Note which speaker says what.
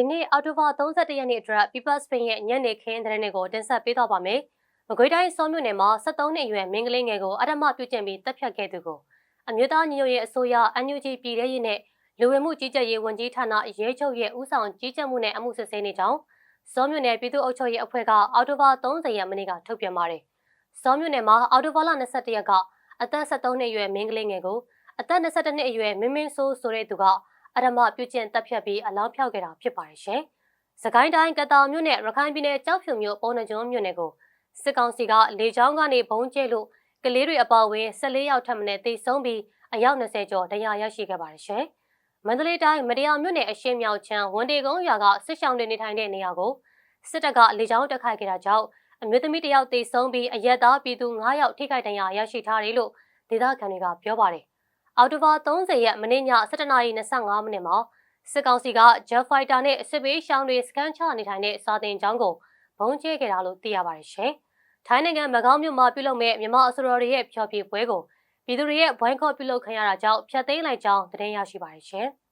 Speaker 1: ဒီနေ့အောက်တိုဘာ31ရက်နေ့အတွက် People Spain ရဲ့ညနေခင်းသတင်းတွေကိုတင်ဆက်ပေးတော့ပါမယ်။မကွေးတိုင်းစောမြို့နယ်မှာ73နှစ်အရွယ်မင်းကလေးငယ်ကိုအဓမ္မပြုကျင့်ပြီးတပ်ဖြတ်ခဲ့သူကိုအမျိုးသားညီညွတ်ရေးအစိုးရ NUG ပြည်ထရေးနဲ့လူဝင်မှုကြီးကြပ်ရေးဝန်ကြီးဌာနရဲချုပ်ရဲ့ဦးဆောင်ကြီးကြပ်မှုနဲ့အမှုစစ်ဆေးနေကြောင်းစောမြို့နယ်ပြည်သူ့အုပ်ချုပ်ရေးအဖွဲ့ကအောက်တိုဘာ30ရက်နေ့ကထုတ်ပြန်ပါတယ်။စောမြို့နယ်မှာအောက်တိုဘာလ22ရက်ကအသက်73နှစ်အရွယ်မင်းကလေးငယ်ကိုအသက်22နှစ်အရွယ်မင်းမင်းဆိုးဆိုတဲ့သူက အဓမ္မပြုကျင့်တပ်ဖြတ်ပြီးအလောင်းဖျောက်ခဲ့တာဖြစ်ပါတယ်ရှင်။စကိုင်းတိုင်းကတာမြို့နယ်ရခိုင်ပြည်နယ်ကြောက်ဖြူမြို့ပုံနှကျွန်းမြို့နယ်ကိုစစ်ကောင်စီကလေကြောင်းကနေဘုံကျဲလို့ကလေးတွေအပါအဝင်14ယောက်ထပ်မံတေဆုံးပြီးအယောက်20ကျော်တရားရရှိခဲ့ပါတယ်ရှင်။မန္တလေးတိုင်းမတရားမြို့နယ်အရှေ့မြောက်ချမ်းဝန်တေကုန်းရွာကစစ်ဆောင်တွေနေထိုင်တဲ့နေရာကိုစစ်တပ်ကလေကြောင်းတက်ခိုက်ခဲ့တာကြောင့်အမျိုးသမီးတယောက်တေဆုံးပြီးအရက်သားပြည်သူ9ယောက်ထိခိုက်ဒဏ်ရာရရှိထားတယ်လို့ဒေသခံတွေကပြောပါတယ်။ အော်တိုဘာ30ရက်မနေ့ည7:25မိနစ်မှာစစ်ကောင်စီက Jet Fighter နဲ့စစ်ဘေးရှောင်းတွေစကန်ချနေထိုင်တဲ့စာတင်ကျောင်းကိုဘုံကျဲခဲ့တာလို့သိရပါတယ်ရှင်။ထိုင်းနိုင်ငံမကောင်းမြို့မှာပြုလုပ်မဲ့မြန်မာအစိုးရရဲ့ဖျော်ဖြေပွဲကိုပြည်သူတွေရဲ့ဘွိုင်းကော့ပြုလုပ်ခံရတာကြောင့်ဖျက်သိမ်းလိုက်ကြောင်းသတင်းရရှိပါတယ်ရှင်။